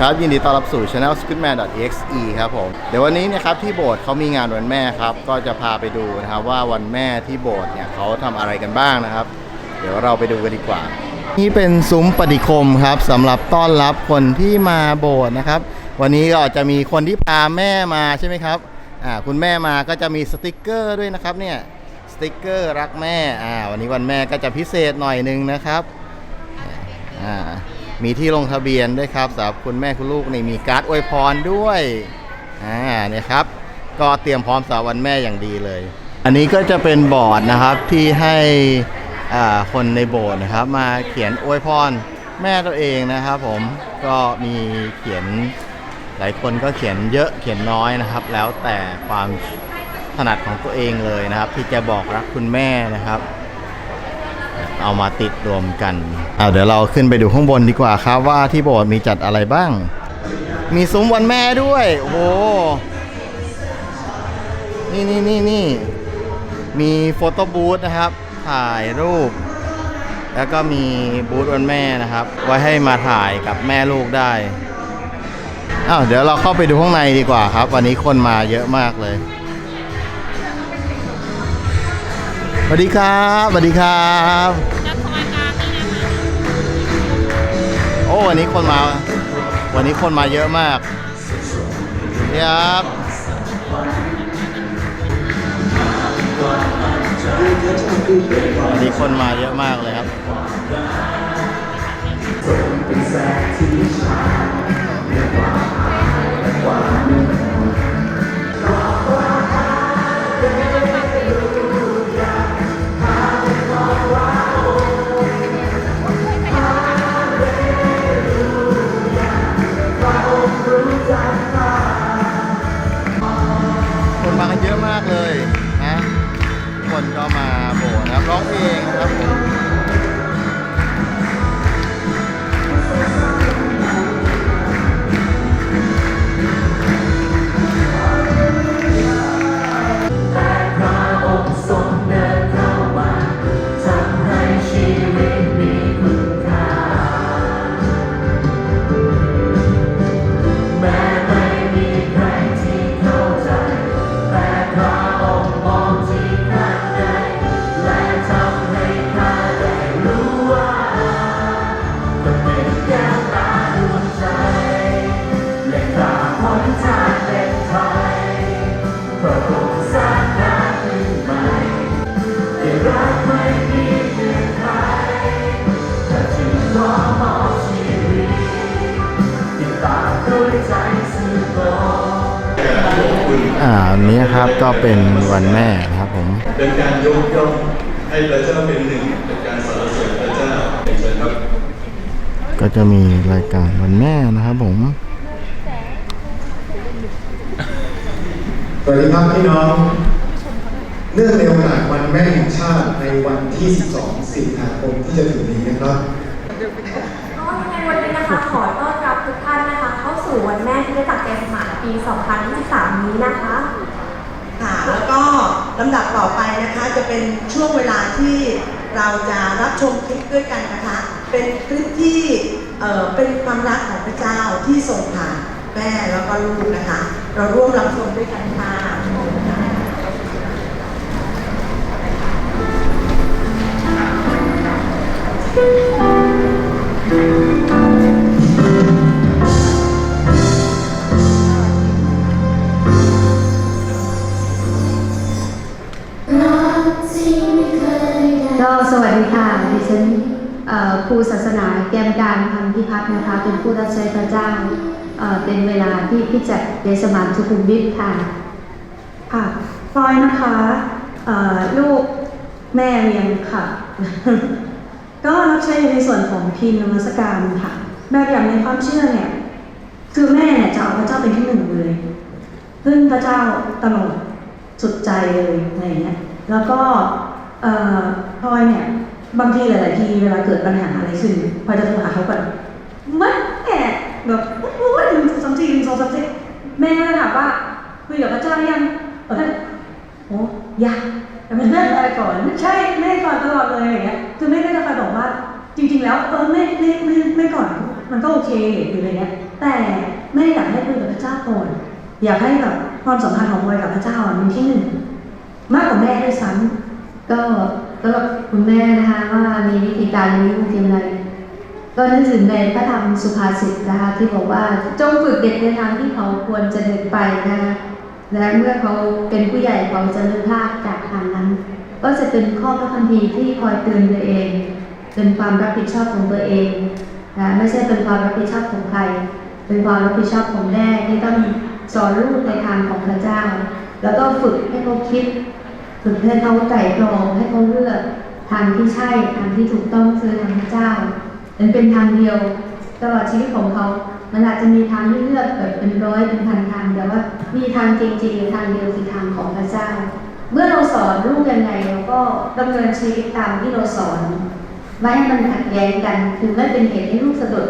ครับ ยินดีต้อนรับสู่ channel squidman.exe ครับผม เดี๋ยววันนี้เนะครับที่โบสถ์เขามีงานวันแม่ครับ ก็จะพาไปดูนะครับว่าวันแม่ที่โบสถ์เนี่ยเขาทำอะไรกันบ้างนะครับ เดี๋ยวเราไปดูกันดีกว่า นี่เป็นซุ้มปฏิคมครับสำหรับต้อนรับคนที่มาโบสถ์นะครับ วันนี้ก็จะมีคนที่พาแม่มาใช่ไหมครับอ่าคุณแม่มาก็จะมีสติกเกอร์ด้วยนะครับเนี่ยสติกเกอร์รักแม่อ่าวันนี้วันแม่ก็จะพิเศษหน่อยนึงนะครับอ่า มีที่ลงทะเบียนด้วยครับสำหรับคุณแม่คุณลูกนี่มีการ์ดอวยพรด้วยอ่าเนี่ยครับ ก็เตรียมพร้อมสำหรับวันแม่อย่างดีเลย อันนี้ก็จะเป็นบอร์ดนะครับที่ให้อ่าคนในโบสถ์นะครับ มาเขียนอวยพรแม่ตัวเองนะครับ ผมก็มีเขียนหลายคนก็เขียนเยอะเขียนน้อยนะครับ แล้วแต่ความถนัดของตัวเองเลยนะครับ ที่จะบอกรักคุณแม่นะครับ เอามาติดรวมกันเอาเดี๋ยวเราขึ้นไปดูข้างบนดีกว่าครับว่าที่โบสถ์มีจัดอะไรบ้าง มีซุ้มวันแม่ด้วยโอ้โหนี่นี่นี่นี่มีโฟโต้บูธนะครับ ถ่ายรูป แล้วก็มีบูธวันแม่นะครับ ไว้ให้มาถ่ายกับแม่ลูกได้อ้าวเดี๋ยวเราเข้าไปดูข้างในดีกว่าครับ วันนี้คนมาเยอะมากเลย วัสดีครับสวัสดีครับโอ้วันนี้คนมา วันนี้คนมาเยอะมากครับวันนี้คนมาเยอะมากเลยครับคน นนี้นะครับก็เป็นวันแม่นะครับผม เป็นการยกย่องให้พระเจ้าเป็นหนึ่งเป็นการสรรเสริญพระเจ้าเชิญครับก็จะมีรายการวันแม่นะครับผมสวัสดีครับพี่น้องเนื่องในโอกาสวันแม่แห่งชาติในวันที่ 12 สิงหาคมที่จะถึงนี้นะครับก็ในวันนี้นะคะขอต้อนรับทุกท่านนะคะ เข้าสู่วันแม่ที่ได้จัดแกสมานปี 2023 นี้นะคะ ค่ะ แล้วก็ลำดับต่อไปนะคะจะเป็นช่วงเวลาที่เราจะรับชมคลิปด้วยกันนะคะ เป็นคลิปที่เอ่อเป็นความรักของพระเจ้าที่ส่งผ่านแม่แล้วก็ลูกนะคะ เราร่วมรับชมด้วยกันค่ะก็ พิพัฒน์นะคะ เป็นผู้รับใช้พระเจ้าเอ่อเป็นเวลาที่พิจัดเดสมานสุขุมวิทค่ะค่ะฟอยนะคะเอ่อลูกแม่เลี้ยงค่ะ ก็รับใช้ในส่วนของทีมนมัสการค่ะแบบอย่างในความเชื่อเนี่ยคือแม่เนี่ยจะเอาพระเจ้าเป็นที่หนึ่งเลยพึ่งพระเจ้าตลอดสุดใจเลยอะไรเงี้ยแล้วก็เอ่อพลอยเนี่ยบางทีหลาย ๆ ทีเวลาเกิดปัญหาอะไรขึ้นพลอยจะโทรหาเขาก่อน มันแอบแบบโอ้ยหนึ่งสองสามสี่หนึ่งสองสามสี่แม่ก็จะถามว่าคุยกับพระเจ้าหรือยังเออโอ้ยังแต่มันแม่อะไรก่อนใช่แม่ได้ก่อนตลอดเลยอย่างเงี้ยคือแม่ก็จะคอยบอกว่า จริง ๆ แล้วเออแม่แม่แม่แม่ก่อนมันก็โอเคหรืออะไรเงี้ย แต่แม่อยากให้คุยกับพระเจ้าก่อนอยากให้แบบความสัมพันธ์ของพลอยกับพระเจ้าอะมีที่หนึ่งมากกว่าแม่ด้วยซ้ำก็สำหรับคุณแม่นะคะว่ามีวิธีการเลี้ยงลูกอย่างไร ก็นึกถึงในพระธรรมสุภาษิตนะคะที่บอกว่าจงฝึกเด็กในทางที่เขาควรจะเดินไปนะคะและเมื่อเขาเป็นผู้ใหญ่เขาจะเลิกพลาดจากทางนั้น ก็จะเป็นข้อพระคัมภีร์ที่คอยเตือนตัวเองเป็นความรับผิดชอบของตัวเองนะไม่ใช่เป็นความรับผิดชอบของใคร เป็นความรับผิดชอบของแม่ที่ต้องสอนลูกในทางของพระเจ้า แล้วก็ฝึกให้เขาคิด ฝึกให้เขาไต่ตรองให้เขาเลือกทางที่ใช่ทางที่ถูกต้องคือทางพระเจ้า มันเป็นทางเดียวตลอดชีวิตของเขา มันอาจจะมีทางที่เลือกแบบเป็นร้อยเป็นพันทาง แต่ว่ามีทางจริงๆทางเดียวคือทางของพระเจ้า เมื่อเราสอนลูกยังไงเราก็ดำเนินชีวิตตามที่เราสอน ไม่ให้มันขัดแย้งกัน คือไม่เป็นเหตุให้ลูกสะดุด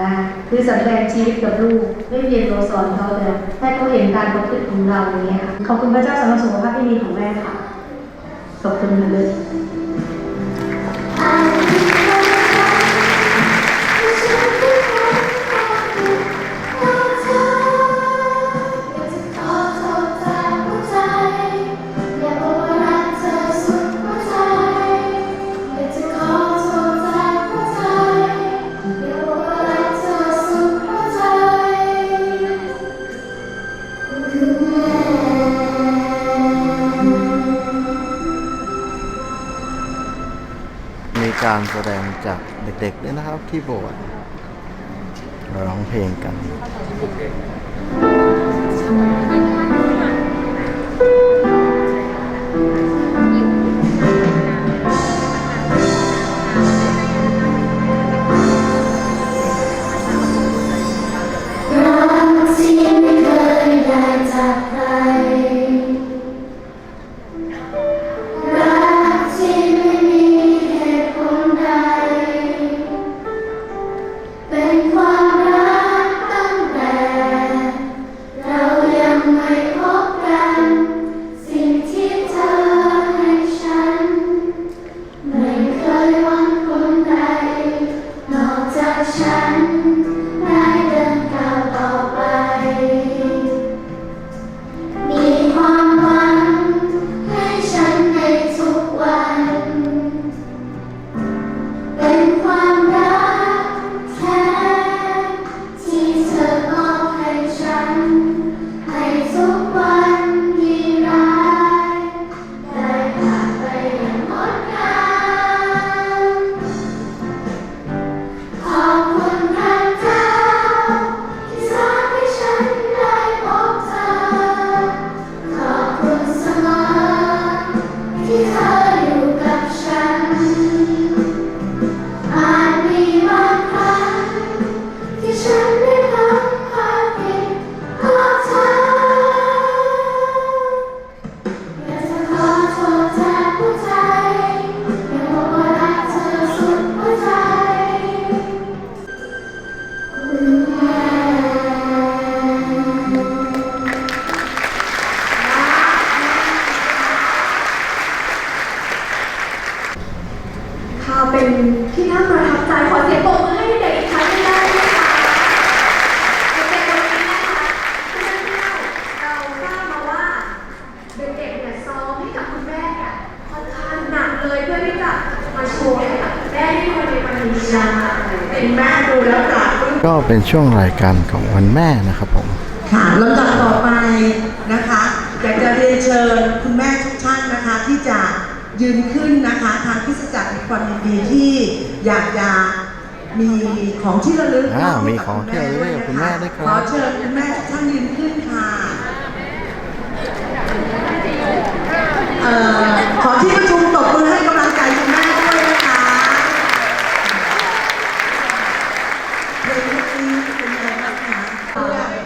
นะคือสำแดงชีวิตกับลูกไม่เพียงเราสอนเขาแต่ให้เขาเห็นการประพฤติของเราอย่างเงี้ค่ะขอบคุณพระเจ้าสำหรับสุขภาพที่ดีของแม่ค่ะขอบคุณค่ะเลย การแสดงจากเด็กๆด้วยนะครับที่โบสถ์ร้องเพลงกัน เป็นช่วงรายการของวันแม่นะครับผม ค่ะลำดับต่อไปนะคะอยากจะเรียนเชิญคุณแม่ทุกท่านนะคะ ที่จะยืนขึ้นนะคะ ทางคริสตจักรมีความยินดีที่อยากจะมีของที่ระลึกอ่ามีของที่ระลึกให้กับคุณแม่ด้วยครับขอเชิญคุณแม่ทุกท่านยืนขึ้นค่ะเอ่อขอที่ประชุมตบมือให้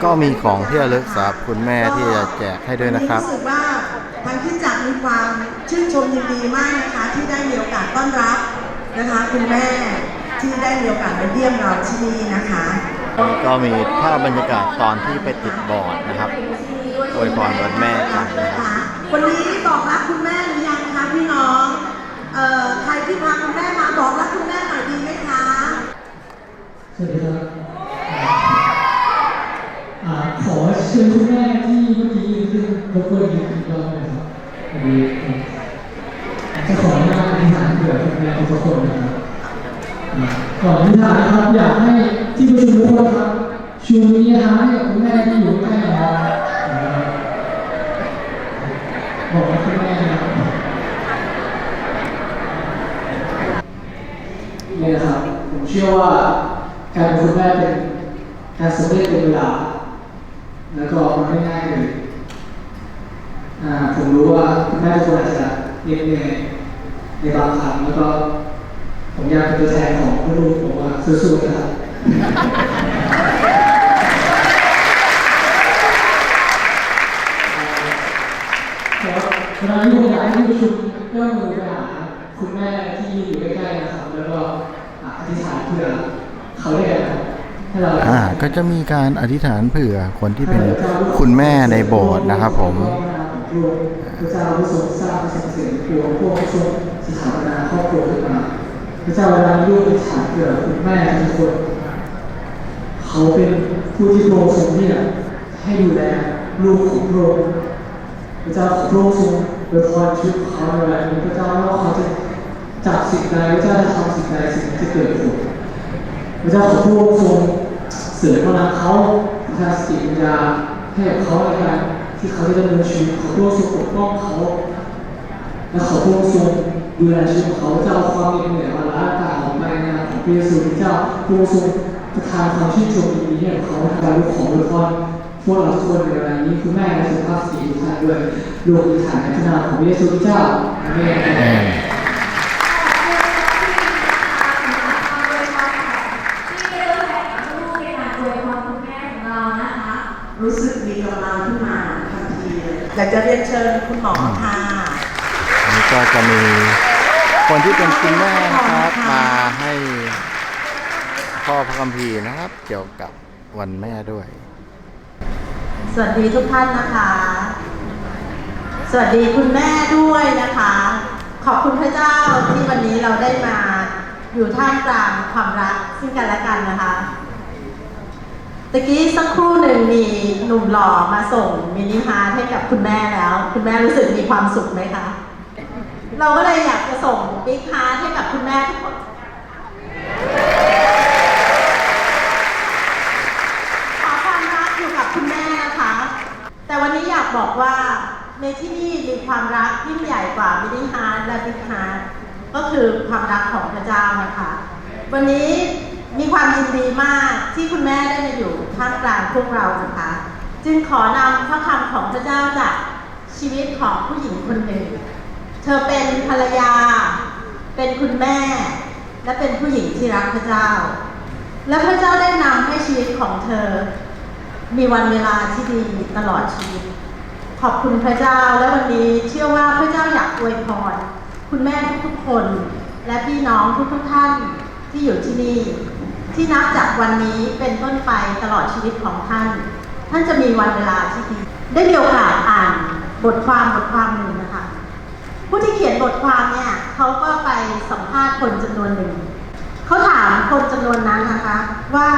ก็มีของที่ระลึกสำหรับคุณแม่ที่จะแจกให้ด้วยนะครับ รู้สึกว่าทางที่จักรมีความชื่นชมยินดีมากนะคะที่ได้มีโอกาสต้อนรับนะคะ คุณแม่ที่ได้มีโอกาสมาเยี่ยมเราที่นี่นะคะก็มีภาพบรรยากาศตอนที่ไปติดบอร์ดนะครับอวยพรวันแม่กันนะครับวันนี้บอกรักคุณแม่หรือยังคะพี่น้องเอ่อใครที่พาคุณแม่มาบอกรักคุณแม่หน่อยดีไหมคะ สวัสดีครับ ชิญคุณแม่ที่เมื่อกี้ยืนขึ้นรบกวนยืนอีกรอบหนึงครับอันนี้จะขออนุญาตอธิษฐานเผื่อคุณแม่ทุกคนนะครับก่อนอธิษฐานนะครับอยากให้ที่ประชุมทุกคนครับชูนิ้วนะคะให้กับคุณแม่ที่อยู่ใกล้เราบอกกับคุณแม่นะครับนี่นะครับผมเชื่อว่าการเป็นคุณแม่เป็นการสำเร็จเป็นเวลา แล้วก็มันไม่ง่ายเลยอ่าผมรู้ว่าคุณแม่ทุกคนอาจจะเหน็ดเหนื่อยในบางครั้งแล้วก็ผมอยากเป็นตัวแทนของลูกผมว่าสู้ๆนะครับแล้วเวลาที่ผมอยากให้ผู้ชุมเอื้อมมือไปหาคุณแม่ที่อยู่ใกล้ๆนะครับ แล้วก็อธิษฐานเพื่อเขาได้นะครับ อ่าก็จะมีการอธิษฐานเผื่อคนที่เป็นคุณแม่ในโบสถ์นะครับผมพระเจ้าผู้ทรงสร้างพระสังเสริญครัวพวกผู้ทรงสถาปนาครอบครัวขึ้นมาพระเจ้าเวลาลูกอธิษฐาเผื่อคุณแม่ทุกคนเขาเป็นผู้ที่พระองค์ทรงเรียให้ดูแลลูกของพระองค์พระเจ้าของพระองค์ทรงโดยพรชีวิตของเขาในเวลานี้พระเจ้าว่าเขาจะจับสิ่งใดพระเจ้าจะทำสิ่งใดสิ่งนั้นจะเกิดผลพระเจ้าขอพระองค์ทรง เสริมพลังเขาประทานสติปัญญาให้กับเขาในการที่เขาจะดำเนินชีวิตเของพระองค์ทรงปกป้องเขา และเขอพระองทรงดูแลชีวิตเขาพระเจ้าเอาความเหน็ดเหนื่อยมาล้างตาของไปในนามของพระเยซูเจ้าพระองทรงประทานความชื่นชมดีให้กับเขาในการลูกของโดยพรพวกเราทุกคนในเวลานี้คุณแม่และสุภาพสตรีทุกท่านด้วยลูกอธิษฐานพระนาของพระเยซูเจ้าอาเมน ที่เราแข่งกับลูกในการอวยพรคุณแม่ของเรานะคะ รู้สึกมีกำลังขึ้นมาทันทีเลยอยากจะเรียนเชิญคุณหมอค่ะ อันนี้ก็จะมีคนที่เป็นคุณแม่นะครับ มาให้พ่อพระคัมภีร์นะครับ เกี่ยวกับวันแม่ด้วย สวัสดีทุกท่านนะคะ สวัสดีคุณแม่ด้วยนะคะ ขอบคุณพระเจ้าที่วันนี้เราได้มาอยู่ท่ามกลางความรักซึ่งกันและกันนะคะ ตะกี้สักครู่หนึ่งมีหนุ่มหล่อมาส่งมินิฮาร์ทให้กับคุณแม่แล้ว คุณแม่รู้สึกมีความสุขไหมคะ เราก็เลยอยากจะส่งบิ๊กฮาร์ทให้กับคุณแม่ทุกคนขอความรักอยู่กับคุณแม่นะคะ แต่วันนี้อยากบอกว่าในที่นี่มีความรักยิ่งใหญ่กว่ามินิฮาร์และบิ๊กฮาร์ก็คือความรักของพระเจ้านะคะ วันนี้ มีความยินดีมากที่คุณแม่ได้มาอยู่ท่ามกลางพวกเรานะคะ จึงขอนำพระคำของพระเจ้าจากชีวิตของผู้หญิงคนหนึ่ง เธอเป็นภรรยา เป็นคุณแม่ และเป็นผู้หญิงที่รักพระเจ้า และพระเจ้าได้นำให้ชีวิตของเธอ มีวันเวลาที่ดีตลอดชีวิต ขอบคุณพระเจ้าและวันนี้เชื่อว่าพระเจ้าอยากอวยพรคุณแม่ทุกๆคน และพี่น้องทุกๆท่านที่อยู่ที่นี่ ที่นับจากวันนี้เป็นต้นไปตลอดชีวิตของท่าน ท่านจะมีวันเวลาที่ดี ได้มีโอกาสอ่านบทความบทความหนึ่งนะคะ ผู้ที่เขียนบทความเนี่ยเขาก็ไปสัมภาษณ์คนจำนวนหนึ่ง เขาถามคนจำนวนนั้นนะคะว่า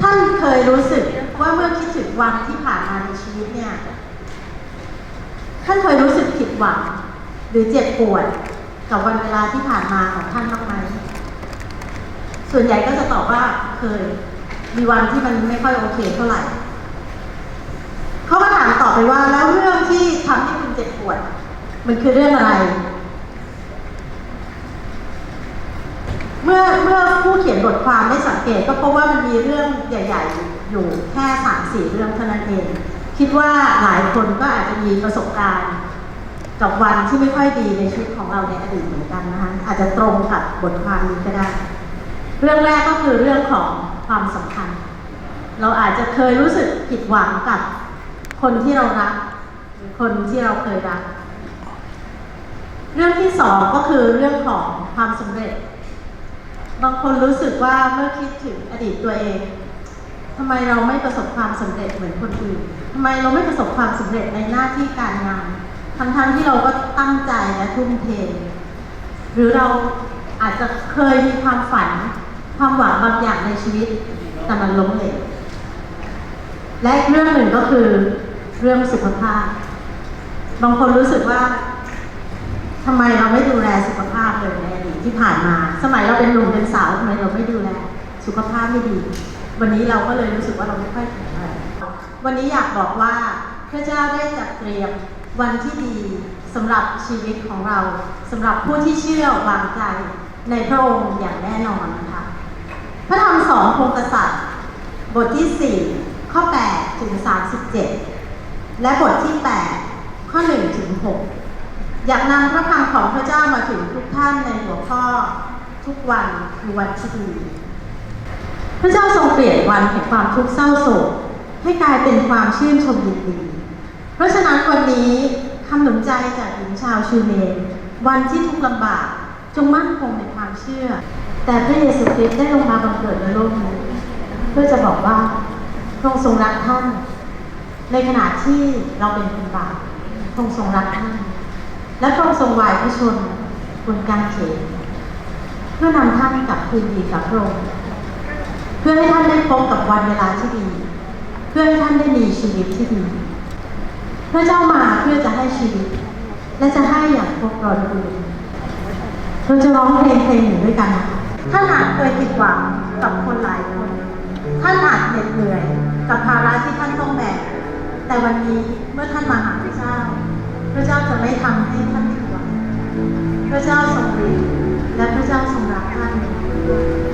ท่านเคยรู้สึกว่าเมื่อคิดถึงวันที่ผ่านมาในชีวิตเนี่ย ท่านเคยรู้สึกผิดหวัง หรือเจ็บปวดกับวันเวลาที่ผ่านมาของท่านบ้างไหม ส่วนใหญ่ก็จะตอบว่าเคย มีวันที่มันไม่ค่อยโอเคเท่าไหร่เขาก็ถามต่อไปว่าแล้วเรื่องที่ทำให้คุณเจ็บปวด มันคือเรื่องอะไร เมื่อเมื่อผู้เขียนบทความได้สังเกตก็พบว่ามันมีเรื่องใหญ่ ๆ อยู่แค่สามสี่เรื่องเท่านั้นเอง คิดว่าหลายคนก็อาจจะมีประสบการณ์กับวันที่ไม่ค่อยดีในชีวิตของเราในอดีตเหมือนกันนะคะอาจจะตรงกับบทความนี้ก็ได้ เรื่องแรกก็คือเรื่องของความสัมพันธ์ เราอาจจะเคยรู้สึกผิดหวังกับคนที่เรารัก คนที่เราเคยรัก เรื่องที่สองก็คือเรื่องของความสำเร็จ บางคนรู้สึกว่าเมื่อคิดถึงอดีตตัวเองทำไมเราไม่ประสบความสำเร็จเหมือนคนอื่นทำไมเราไม่ประสบความสำเร็จในหน้าที่การงาน ทั้งๆที่เราก็ตั้งใจและทุ่มเท หรือเราอาจจะเคยมีความฝัน ความหวังบางอย่างในชีวิต แต่มันล้มเหลวและอีกเรื่องหนึ่งก็คือเรื่องสุขภาพ บางคนรู้สึกว่าทำไมเราไม่ดูแลสุขภาพเลยในอดีตที่ผ่านมา สมัยเราเป็นหนุ่มเป็นสาวทำไมเราไม่ดูแล สุขภาพไม่ดี วันนี้เราก็เลยรู้สึกว่าเราไม่ค่อยแข็งแรงวันนี้อยากบอกว่าพระเจ้าได้จัดเตรียมวันที่ดีสำหรับชีวิตของเราสำหรับผู้ที่เชื่อวางใจในพระองค์อย่างแน่นอนนะคะ พระธรรมสองพงกษัตริย์ บทที่ 4 ข้อ 8 ถึง 37 และบทที่ 8 ข้อ 1 ถึง 6 อยากนำพระคำของพระเจ้ามาถึงทุกท่านในหัวข้อทุกวันคือวันที่ดี พระเจ้าทรงเปลี่ยนวันแห่งความทุกข์เศร้าโศกให้กลายเป็นความชื่นชมยินดี เพราะฉะนั้นวันนี้คำหนุนใจจากหญิงชาวชูเนนวันที่ทุกข์ลำบากจงมั่นคงในความเชื่อ แต่พระเยซูคริสต์ได้ลงมาบังเกิดในโลกนี้เพื่อจะบอกว่าพระองค์ทรงรักท่าน ในขณะที่เราเป็นคนบาปพระองค์ทรงรักท่าน และพระองค์ทรงวายพระชนบนกางเขนเพื่อนำท่านกลับคืนดีกับพระองค์เพื่อให้ท่านได้พบกับวันเวลาที่ดี เพื่อให้ท่านได้มีชีวิตที่ดีพระเจ้ามาเพื่อจะให้ชีวิต และจะให้อย่างครบร้อยบูเราจะร้องเพลงเพลงหนึ่งด้วยกันนะคะ ท่านอาจเคยผิดหวังกับคนหลายคน ท่านอาจเหน็ดเหนื่อยกับภาระที่ท่านต้องแบก แต่วันนี้เมื่อท่านมาหาพระเจ้า พระเจ้าจะไม่ทำให้ท่านผิดหวัง พระเจ้าทรงดีและพระเจ้าทรงรักท่าน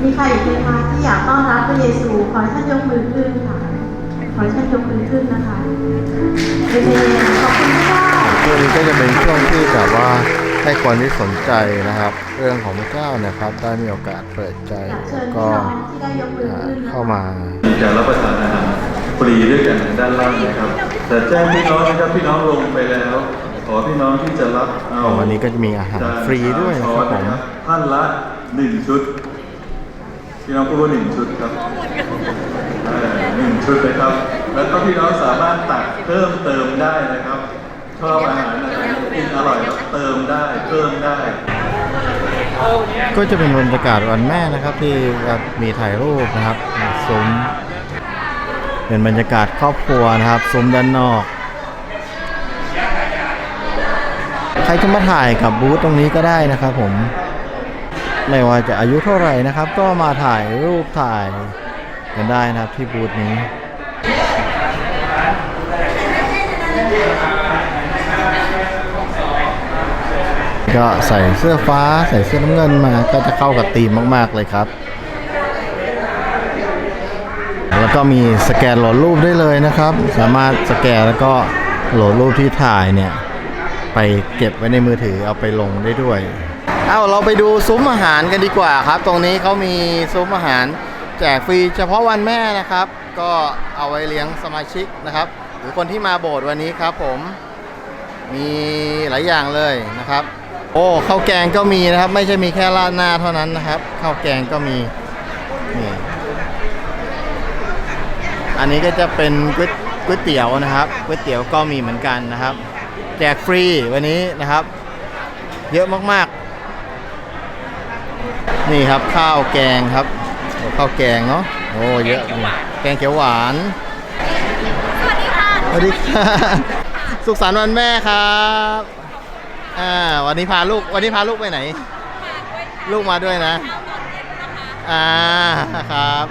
มีใครอีกไหมคะที่อยากต้อนรับพระเยซู ขอให้ท่านยกมือขึ้นค่ะ ขอให้ท่านยกมือขึ้นนะคะเอเมนขอบคุณพระเจ้าช่วงนี้ก็จะเป็นช่วงที่แบบว่า ให้คนที่สนใจนะครับ เรื่องของพระเจ้านะครับได้มีโอกาสเปิดใจอยากเชิญก็พี่น้องที่ได้ยกมืออ่าขึ้นนะคะเข้ามาจะรับประทานอาหารฟรีด้วยกันด้านล่างนะครับ แต่แจ้งพี่น้องนะครับพี่น้องลงไปแล้วขอพี่น้องที่จะรับเอาวันนี้ก็จะมีอาหารฟรีด้วยนะครับผมท่านละหนึ่งชุดพี่น้องพูดว่าหนึ่งชุดครับเออหนึ่งชุดเลยครับ แล้วก็พี่น้องสามารถตักเพิ่มเติมได้นะครับชอบอาหารอะไร กินอร่อยก็เติมได้เพิ่มได้ ก็จะเป็นบรรยากาศวันแม่นะครับที่มีถ่ายรูปนะครับซุ้มเป็นบรรยากาศครอบครัวนะครับซุ้มด้านนอก ใครจะมาถ่ายกับบูธตรงนี้ก็ได้นะครับผมไม่ว่าจะอายุเท่าไหร่นะครับ ก็มาถ่ายรูปถ่ายกันได้นะครับที่บูธนี้ ก็ใส่เสื้อฟ้าใส่เสื้อน้ำเงินมาก็จะเข้ากับธีมมาก ๆ เลยครับ แล้วก็มีสแกนโหลดรูปได้เลยนะครับ สามารถสแกนแล้วก็โหลดรูปที่ถ่ายเนี่ย ไปเก็บไว้ในมือถือเอาไปลงได้ด้วยเอาเราไปดูซุ้มอาหารกันดีกว่าครับ ตรงนี้เขามีซุ้มอาหารแจกฟรีเฉพาะวันแม่นะครับ ก็เอาไว้เลี้ยงสมาชิกนะครับ หรือคนที่มาโบสถ์วันนี้ครับผมมีหลายอย่างเลยนะครับ โอ้ข้าวแกงก็มีนะครับ ไม่ใช่มีแค่ราดหน้าเท่านั้นนะครับข้าวแกงก็มีนี่อันนี้ก็จะเป็นก๋วยก๋วยเตี๋ยวนะครับก๋วยเตี๋ยวก็มีเหมือนกันนะครับ แจกฟรีวันนี้นะครับ เยอะมากๆ นี่ครับข้าวแกงครับโอ้ข้าวแกงเนาะโอ้เยอะนี่แกงเขียวหวานสวัสดีค่ะสวัสดีค่ะ สุขสันต์วันแม่ครับ อ่าวันนี้พาลูกวันนี้พาลูกไปไหน ลูกมาด้วยนะ อ่าครับ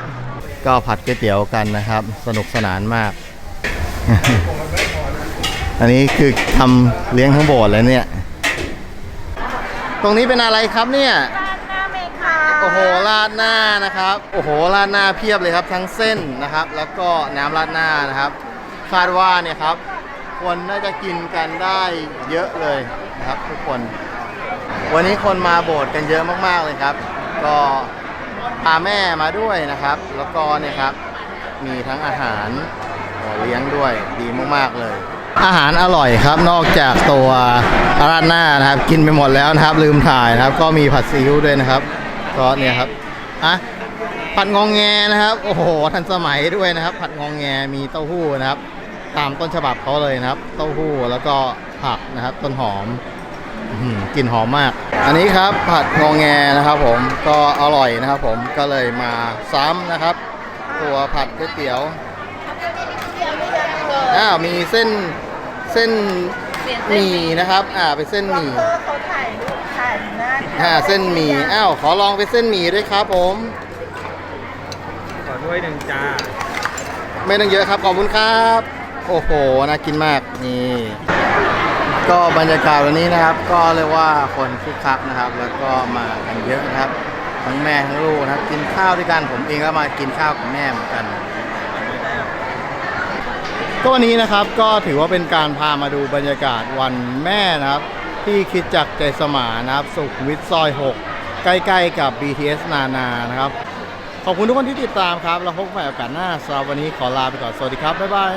ก็ผัดก๋วยเตี๋ยวกันนะครับ สนุกสนานมาก อันนี้คือทำเลี้ยงทั้งโบสถ์เลยเนี่ย ตรงนี้เป็นอะไรครับเนี่ยโอ้โหราดหน้านะครับ โอ้โหราดหน้าเพียบเลยครับ ทั้งเส้นนะครับ แล้วก็น้ำราดหน้านะครับ คาดว่าเนี่ยครับ คนน่าจะกินกันได้เยอะเลย นะครับทุกคน วันนี้คนมาโบสถ์กันเยอะมากๆเลยครับ ก็พาแม่มาด้วยนะครับ แล้วก็เนี่ยครับ มีทั้งอาหารโอ้เลี้ยงด้วยดีมากๆเลย อาหารอร่อยครับนอกจากตัวราดหน้านะครับ กินไปหมดแล้วนะครับ ลืมถ่ายนะครับ ก็มีผัดซีอิ๊วด้วยนะครับก็เนี่ยครับอะผัดงองแงนะครับ โอ้โหทันสมัยด้วยนะครับ ผัดงองแงมีเต้าหู้นะครับ ตามต้นฉบับเขาเลยนะครับ เต้าหู้แล้วก็ ผักนะครับ ต้นหอมอื้อหือกลิ่นหอมมาก อันนี้ครับผัดงองแงนะครับ ผมก็อร่อยนะครับ ผมก็เลยมาซ้ำนะครับ ตัวผัดก๋วยเตี๋ยวอ้าวมีเส้นเส้นหมี่นะครับ อ่าเป็นเส้นหมี่เขาถ่ายรูปถ่ายหน้าอ่าเส้นหมี่อ้าวขอลองเป็นเส้นหมี่ด้วยครับ ผมขอด้วยหนึ่งจ้าไม่ต้องเยอะครับขอบคุณครับ โอ้โหน่ากินมากนี่ ก็บรรยากาศวันนี้นะครับ ก็เรียกว่าคนคึกคักนะครับ แล้วก็มากันเยอะนะครับ ทั้งแม่ทั้งลูกนะครับ กินข้าวด้วยกันผมเองก็มากินข้าวกับแม่เหมือนกัน ก็วันนี้นะครับก็ถือว่าเป็นการพามาดูบรรยากาศวันแม่นะครับ ที่คิดจักใจสมานะครับ สุขมวิทซอย 6 ใกล้ๆกับ BTS นานานะครับ ขอบคุณทุกคนที่ติดตามครับแล้วพบกันใหม่โอกาสหน้าสำหรับวันนี้ขอลาไปก่อนสวัสดีครับบ๊ายบาย